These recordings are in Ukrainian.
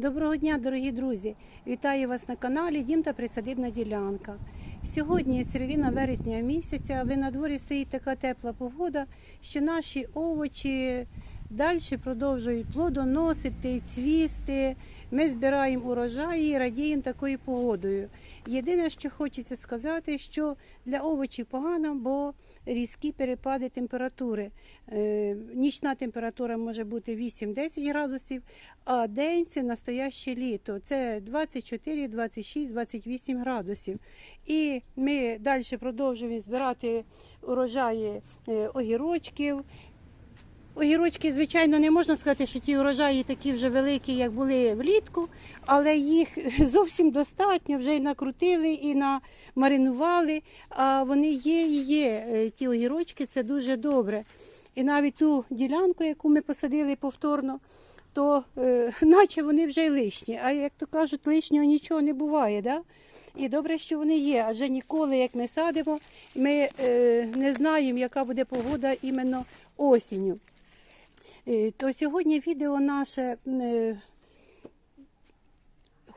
Доброго дня, дорогі друзі! Вітаю вас на каналі Дім та Присадибна ділянка. Сьогодні середина вересня місяця, але на дворі стоїть така тепла погода, що наші овочі далі продовжують плодоносити, цвісти. Ми збираємо урожаї і радіємо такою погодою. Єдине, що хочеться сказати, що для овочів погано, бо різкі перепади температури. Е, Нічна температура може бути 8-10 градусів, а день це настояще літо. Це 24, 26, 28 градусів. І ми далі продовжуємо збирати урожаї е, огірочків. Огірочки, звичайно, не можна сказати, що ті урожаї такі вже великі, як були влітку, але їх зовсім достатньо, вже і накрутили, і намаринували. А вони є і є. Е, Ті огірочки це дуже добре. І навіть ту ділянку, яку ми посадили повторно, то е, наче вони вже й лишні. А як то кажуть, лишнього нічого не буває. Да? І добре, що вони є, адже ніколи, як ми садимо, ми е, не знаємо, яка буде погода іменно осінню. Е, То сьогодні відео наше е,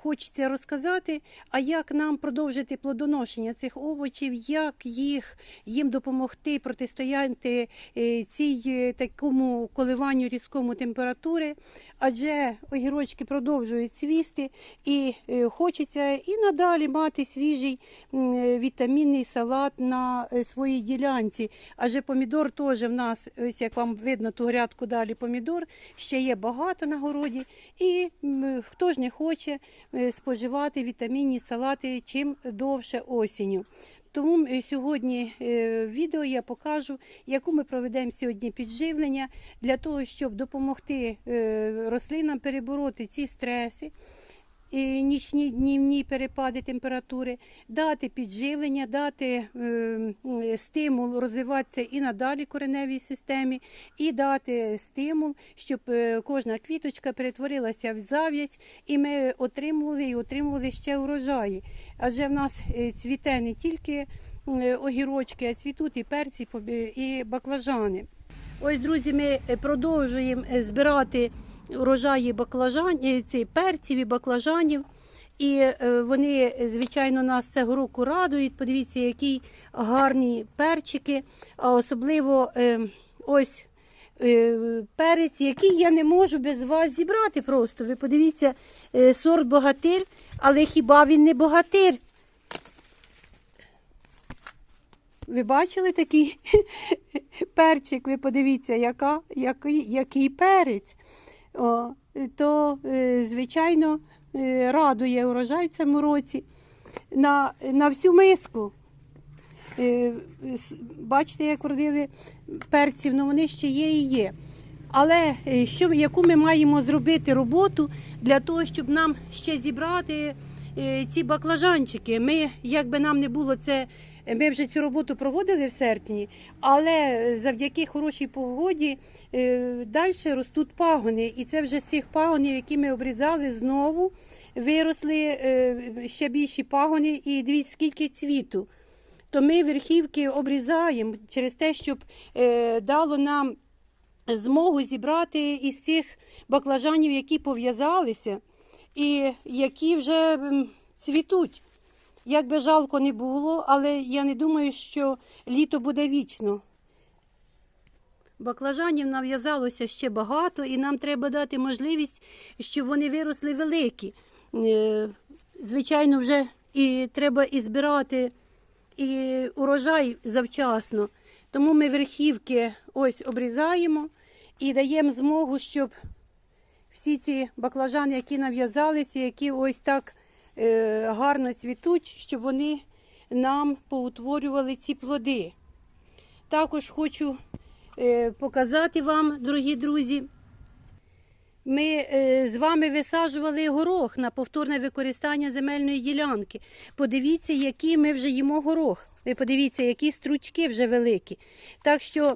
хочеться розказати, а як нам продовжити плодоношення цих овочів, як їх їм допомогти протистояти е, цій е, такому коливанню різкому температури, адже огірочки продовжують цвісти і е, хочеться і надалі мати свіжий вітамінний салат на своїй ділянці. Адже помідор теж в нас, ось як вам видно, ту грядку далі помідор, ще є багато на городі. І хто ж не хоче споживати вітамінні салати чим довше осінню. Тому е, сьогодні е, в відео я покажу, яку ми проведемо сьогодні підживлення для того, щоб допомогти е, рослинам перебороти ці стреси. Нічні днівні перепади температури, дати підживлення, дати е, стимул розвиватися і надалі кореневій системі, і дати стимул, щоб е, кожна квіточка перетворилася в зав'язь, і ми отримували і отримували ще урожаї. Адже в нас е, цвіте не тільки огірочки, а цвітуть і перці, і баклажани. Ось, друзі, ми продовжуємо збирати урожаї баклажан, е, ці перців і баклажанів. І е, вони, звичайно, нас цього року радують. Подивіться, які гарні перчики, а особливо е, ось перець, який я не можу без вас зібрати просто. Ви подивіться, сорт богатир, але хіба він не богатир? Ви бачили такий перчик? Ви подивіться, яка, який, який перець. О, то, е, звичайно, е, радує урожай в цьому році на, на всю миску. Е, Бачите, як вродили перців, ну вони ще є і є. Але що, яку ми маємо зробити роботу для того, щоб нам ще зібрати ці баклажанчики? Ми, як би нам не було це, ми вже цю роботу проводили в серпні, але завдяки хорошій погоді е, далі ростуть пагони. І це вже з цих пагонів, які ми обрізали знову, виросли е, ще більші пагони, і дивіться, скільки цвіту. То ми верхівки обрізаємо через те, щоб е, дало нам змогу зібрати із цих баклажанів, які пов'язалися і які вже цвітуть. Як би жалко не було, але я не думаю, що літо буде вічно. Баклажанів нав'язалося ще багато, і нам треба дати можливість, щоб вони виросли великі. Е, Звичайно, вже і треба і збирати і урожай завчасно. Тому ми верхівки ось обрізаємо і даємо змогу, щоб всі ці баклажани, які нав'язалися, які ось так гарно цвітуть, щоб вони нам поутворювали ці плоди. Також хочу е, показати вам, дорогі друзі, ми е, з вами висаджували горох на повторне використання земельної ділянки. Подивіться, які ми вже їмо горох. Ви подивіться, які стручки вже великі. Так що е,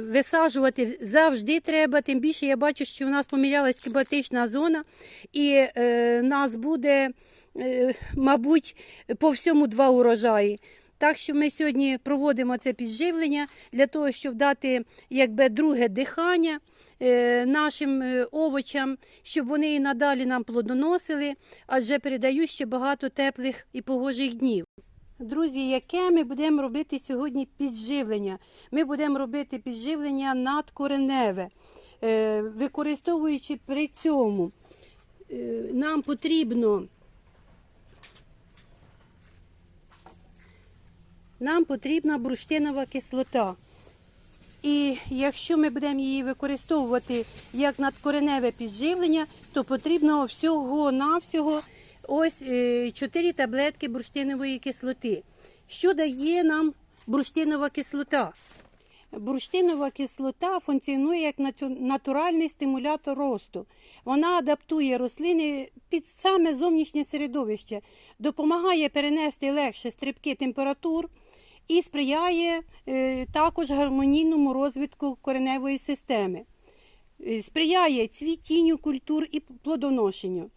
висаджувати завжди треба. Тим більше я бачу, що у нас помілялась кліматична зона, і е, нас буде, е, мабуть, по всьому два урожаї. Так що ми сьогодні проводимо це підживлення для того, щоб дати якби друге дихання е, нашим е, овочам, щоб вони і надалі нам плодоносили, адже передають ще багато теплих і погожих днів. Друзі, яке ми будемо робити сьогодні підживлення? Ми будемо робити підживлення надкореневе, Е, використовуючи при цьому, е, нам потрібно нам потрібна бурштинова кислота. І якщо ми будемо її використовувати як надкореневе підживлення, то потрібно всього-навсього ось 4 таблетки бурштинової кислоти. Що дає нам бурштинова кислота? Бурштинова кислота функціонує як натуральний стимулятор росту. Вона адаптує рослини під саме зовнішнє середовище, допомагає перенести легше стрибки температур і сприяє е, також гармонійному розвитку кореневої системи, Е, сприяє цвітінню культур і плодоношенню.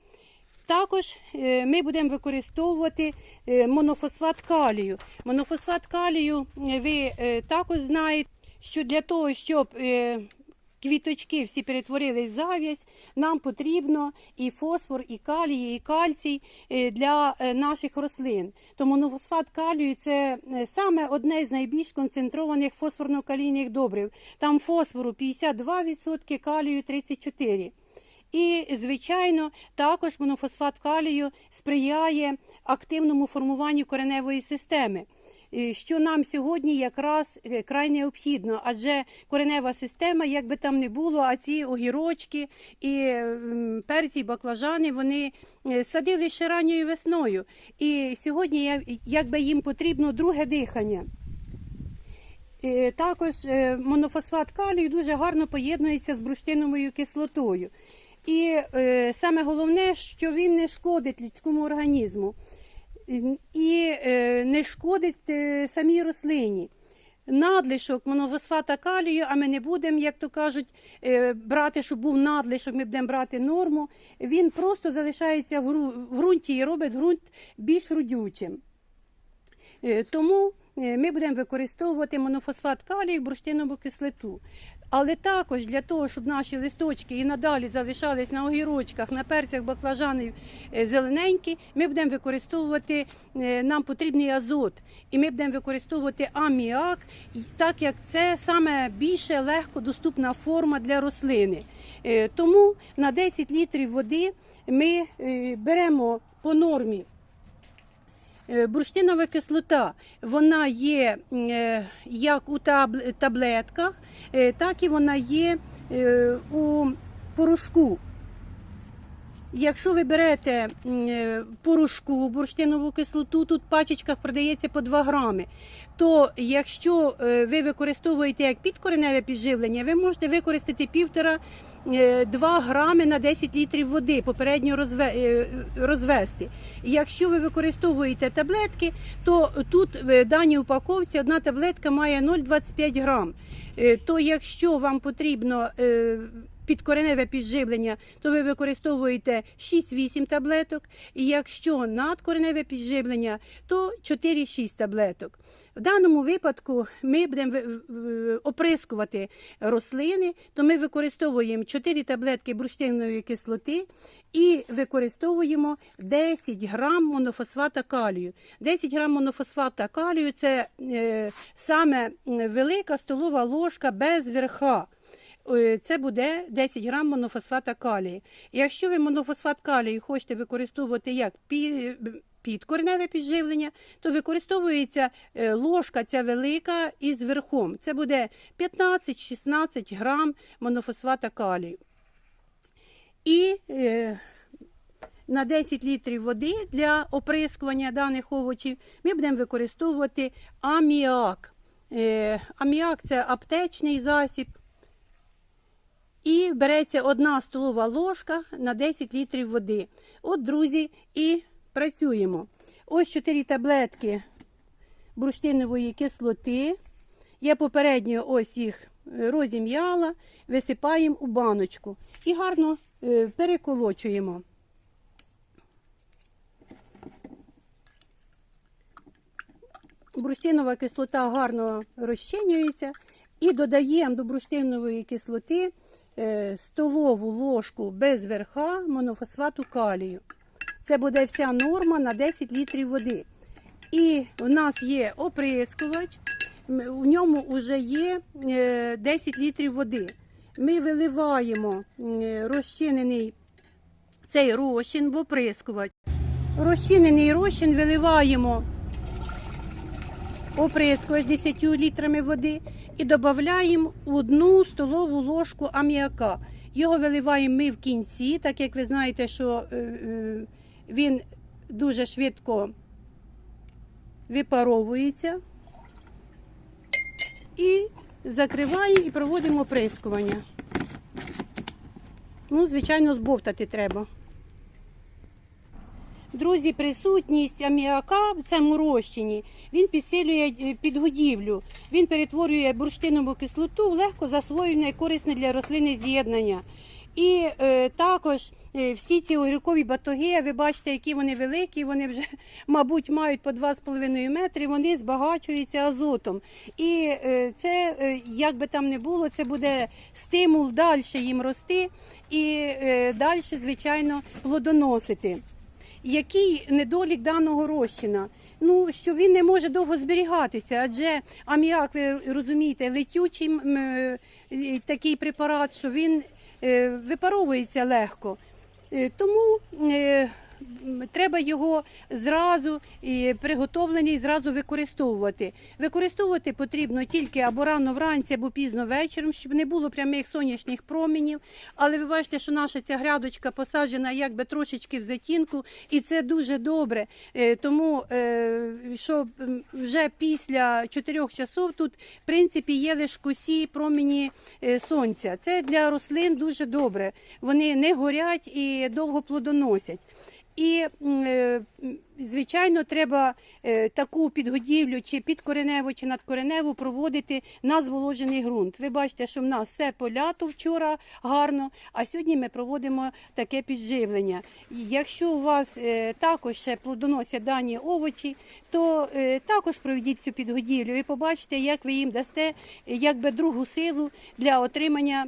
Також е, ми будемо використовувати е, монофосфат калію. Монофосфат калію е, ви також знаєте, що для того, щоб квіточки всі перетворились в зав'язь, нам потрібно і фосфор, і калій, і кальцій для наших рослин. Тому монофосфат калію це саме одне з найбільш концентрованих фосфорно-калійних добрив. Там фосфору 52%, калію 34%. І, звичайно, також монофосфат калію сприяє активному формуванню кореневої системи, е, що нам сьогодні якраз е, край необхідно, адже коренева система, як би там не було, а ці огірочки і перці, і баклажани, вони е, садили ще ранньою весною. І сьогодні якби їм потрібно друге дихання. Також монофосфат калію дуже гарно поєднується з бурштиновою кислотою. І е, саме головне, що він не шкодить людському організму і е, не шкодить е, самій рослині. Надлишок монофосфата калію, а ми не будемо, як то кажуть, е, брати, щоб був надлишок, ми будемо брати норму. Він просто залишається в ґрунті і робить ґрунт більш родючим. Е, Тому е, ми будемо використовувати монофосфат калію, бурштинову кислоту. Але також для того, щоб наші листочки і надалі залишались на огірочках, на перцях, баклажанів е, зелененькі, ми будемо використовувати, е, нам потрібний азот. І ми будемо використовувати аміак, так як це саме більше легко доступна форма для рослини. Е, Тому на 10 літрів води ми беремо по нормі Бурштинова кислота, вона є е, як у таблетках, е, так і вона є е, у порошку. Якщо ви берете е, порошку, бурштинову кислоту, тут в пачечках продається по 2 грами, то якщо е, ви використовуєте як підкореневе підживлення, ви можете використати півтора 2 грами на 10 літрів води, попередньо е, розвести. Якщо ви використовуєте таблетки, то тут в даній упаковці одна таблетка має 0,25 грам. Е, То якщо вам потрібно е, підкореневе підживлення, то ви використовуєте 6-8 таблеток. І якщо надкореневе підживлення, то 4-6 таблеток. В даному випадку ми будемо оприскувати рослини, то ми використовуємо 4 таблетки бурштинової кислоти і використовуємо 10 грам монофосфата калію. 10 грам монофосфата калію це е, саме велика столова ложка без верха. Е, Це буде 10 грам монофосфата калію. Якщо ви монофосфат калію хочете використовувати як пі- підкореневе підживлення, то використовується е, ложка ця велика із верхом. Це буде 15-16 грам монофосфата калію. І е, на 10 літрів води для оприскування даних овочів ми будемо використовувати аміак. Е, аміак це аптечний засіб. І береться одна столова ложка на 10 літрів води. От, друзі, і працюємо. Ось 4 таблетки бурштинової кислоти. Я попередньо ось їх е, розім'яла, висипаємо у баночку і гарно е, переколочуємо. бурштинова кислота гарно розчинюється і додаємо до бурштинової кислоти е, столову ложку без верха монофосфату калію. Це буде вся норма на 10 літрів води. І в нас є оприскувач, в ньому вже є е, 10 літрів води. Ми виливаємо е, розчинений цей розчин в оприскувач. Розчинений розчин виливаємо оприскувач 10 літрами води і додаємо одну столову ложку аміака. Його виливаємо ми в кінці, так як ви знаєте, що е, е, він дуже швидко випаровується. І закриваємо і проводимо оприскування. Ну, звичайно, збовтати треба. Друзі, присутність аміака в цьому розчині він підсилює е, підгодівлю. Він перетворює бурштинову кислоту в легко засвоєне і корисне для рослини з'єднання. І е, також е, всі ці огіркові батоги, ви бачите, які вони великі, вони вже, мабуть, мають по 2,5 метри, вони збагачуються азотом. І е, це, е, як би там не було, це буде стимул далі їм рости і е, далі, звичайно, плодоносити. Який недолік даного розчина? Ну, що він не може довго зберігатися, адже аміак, ви розумієте, летючий е, такий препарат, що він випаровується легко. Е, Тому е, треба його зразу е, приготовлений, зразу використовувати. Використовувати потрібно тільки або рано вранці, або пізно вечором, щоб не було прямих сонячних променів. Але ви бачите, що наша ця грядочка посаджена якби трошечки в затінку, і це дуже добре. Е, Тому е, що вже після 4 часов тут в принципі є лише косі промені е, сонця. Це для рослин дуже добре. Вони не горять і довго плодоносять. І, е, звичайно, треба е, таку підгодівлю чи підкореневу, чи надкореневу проводити на зволожений ґрунт. Ви бачите, що в нас все полято вчора гарно, а сьогодні ми проводимо таке підживлення. Якщо у вас е, також ще плодоносять дані овочі, то також проведіть цю підгодівлю і побачите, як ви їм дасте якби другу силу для отримання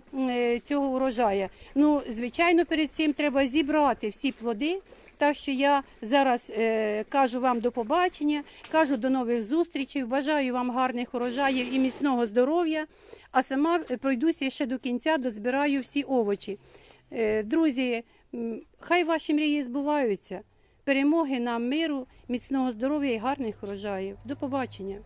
цього урожаю. Ну, звичайно, перед цим треба зібрати всі плоди. Так що я зараз е, кажу вам до побачення, кажу до нових зустрічей. Бажаю вам гарних урожаїв і міцного здоров'я. А сама е, пройдуся ще до кінця, дозбираю всі овочі. Е, друзі, хай ваші мрії збуваються. Перемоги нам, миру, міцного здоров'я і гарних урожаїв. До побачення.